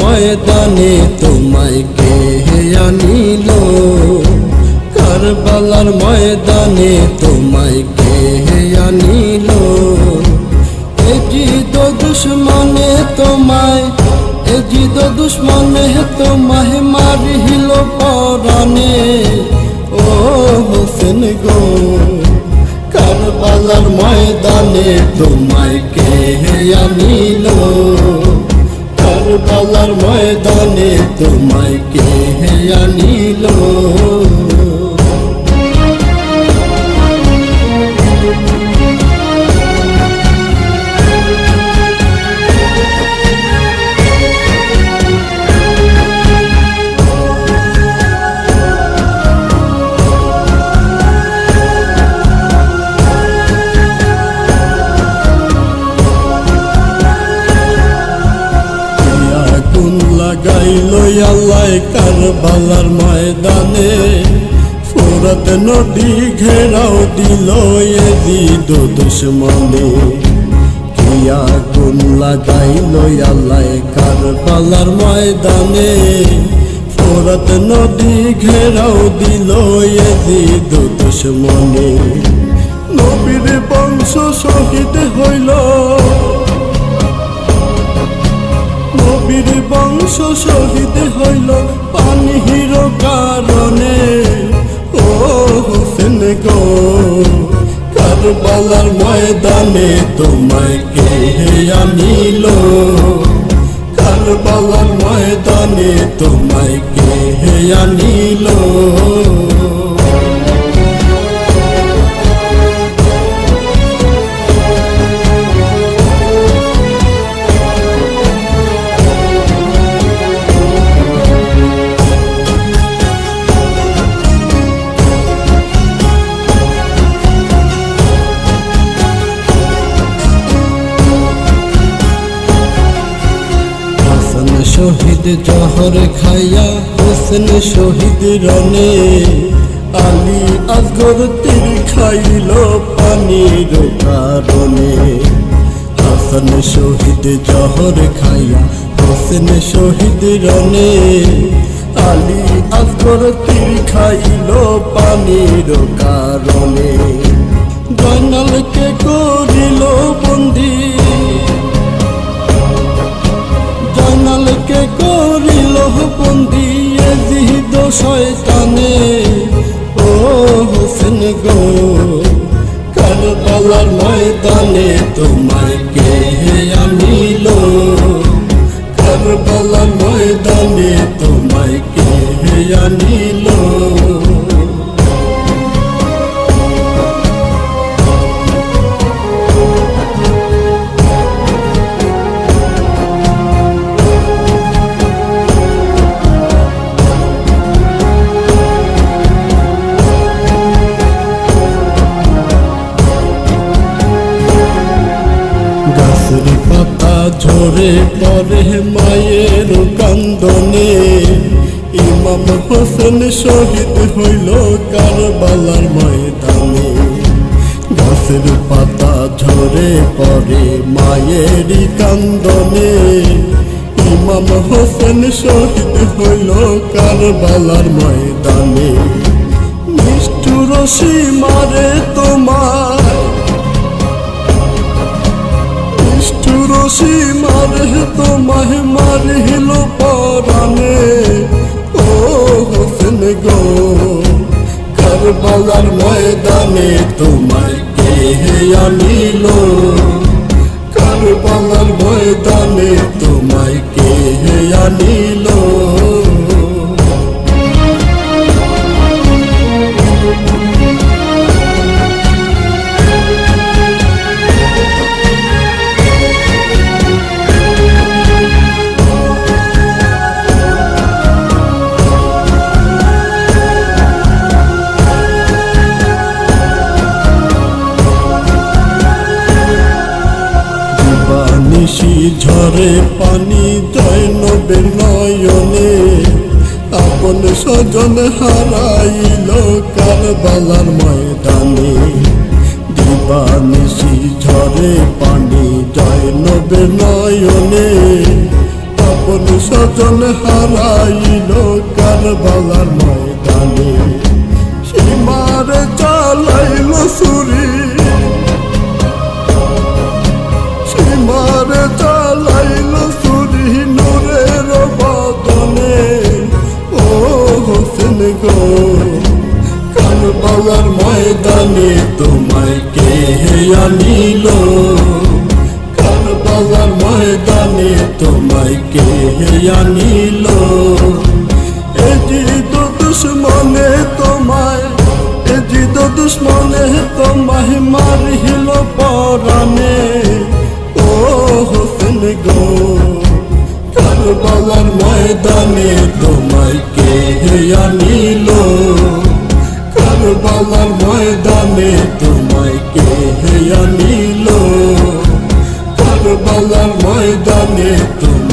ময়দানে তোমায় কে আনিল। কারবালার ময়দানে তোমায় কে আনিল। এজিদ দুশ্মনে তোমায় এজিদ দুশ্মনে তোমায় মারিল পরানে ও হোসেন গো, কারবালার ময়দানে তোমায় ময়দানে তোমায় কে হে আনিল? লাগাইল আল্লাহ কারবালার ময়দানে। ফোরত নদী ঘেরাও দিল দুশ্মনে। কি আগুন লাগাইল আল্লাহ কারবালার ময়দানে। ফোরত নদী ঘেরাও দিল এজিদ দুশ্মনে। ময়দানে তোমাকে আনিল। কারবালার ময়দানে তোমাকে আনিল। শহীদ জহর খাইয়া হোসেন শহীদ রনে আলী আসগর তীর খাইল পানির কারণে। হাসান শহীদ জহর খাইয়া হোসেন শহীদ রনে আলী আসগর তীর খাইল পানির কারণে। জয়নালকে করিল বন্দী। জানালকে করিল বন্দি জিহিদ শয়তানে। ও হোসেন গো, কারবালার ময়দানে তোমায় কে আনিল। কারবালার ময়দানে তোমায় কে আনিল। ঝরে পরে মায়ের কান্দনে। ইমাম হোসেন শহীদ হইল কারবালার ময়দানে। গাছের পাতা ঝরে পরে মায়ের কান্দনে। ইমাম হোসেন শহীদ হইল কারবালার ময়দানে। নিষ্ঠুর সীমারে তোমার রশি মারে তোমায় মারিল পরানে ও হোসেন গো, কারবালার ময়দানে তোমায় কে আনিল। কারবালার ময়দানে তোমায় কে আনিল। ঝরে পানি জয়নবের নয়নে, আপন স্বজন হারাইল কারবালার ময়দানে। দিবানিশি ঝরে পানি জয়নবের নয়নে, আপন স্বজন হারাইল কারবালার ময়দানে। সীমার চালাইল সুরি, সীমার চালাইল কারবালার ময়দানে, তোমায় কে আনিল? কারবালার ময়দানে, তোমায় কে আনিল? এজি তো দুশ্মনে তোমায়, এজি তো দুশ্মনে তোমায় মারিল পরানে ও হোসেন গো, কারবালার ময়দানে তোমায় কে আনিল? কারবালার ময়দানে তোমায় কে আনিল। কারবালার ময়দানে তোমায়